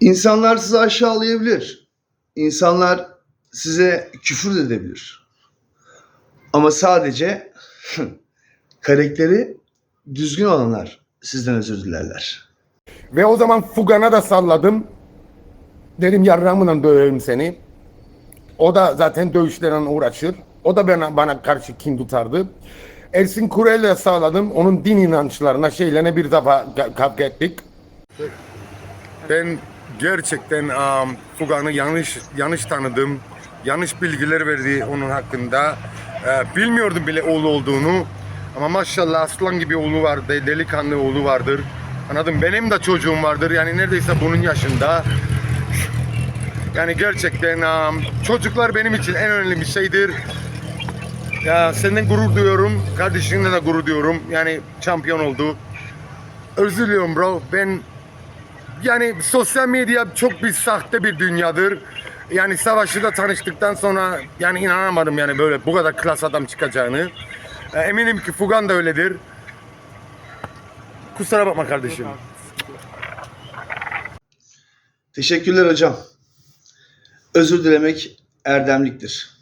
İnsanlar sizi aşağılayabilir. İnsanlar size küfür de edebilir. Ama sadece karakteri düzgün olanlar sizden özür dilerler. Ve o zaman Fugan'a da salladım. Dedim yarramla döverim seni. O da zaten dövüşlerle uğraşır. O da bana, bana karşı kin tutardı. Ersin Kurel'le sağladım. Onun din inançlarına şeylerine bir defa ka- kavga ettik. Ben gerçekten um, Fugan'ı yanlış yanlış tanıdım. Yanlış bilgiler verdi onun hakkında. Ee, bilmiyordum bile oğlu olduğunu. Ama maşallah aslan gibi oğlu var, de- delikanlı oğlu vardır. Anladım. Benim de çocuğum vardır. Yani neredeyse bunun yaşında. Yani gerçekten um, çocuklar benim için en önemli bir şeydir. Ya senden gurur duyuyorum. Kardeşinle de gurur duyuyorum. Yani şampiyon oldu. Özür diliyorum bro. Ben yani sosyal medya çok bir sahte bir dünyadır. Yani savaşçıda tanıştıktan sonra yani inanamadım yani böyle bu kadar klas adam çıkacağını. E, Eminim ki Fugan da öyledir. Kusura bakma kardeşim. Teşekkürler hocam. Özür dilemek erdemliktir.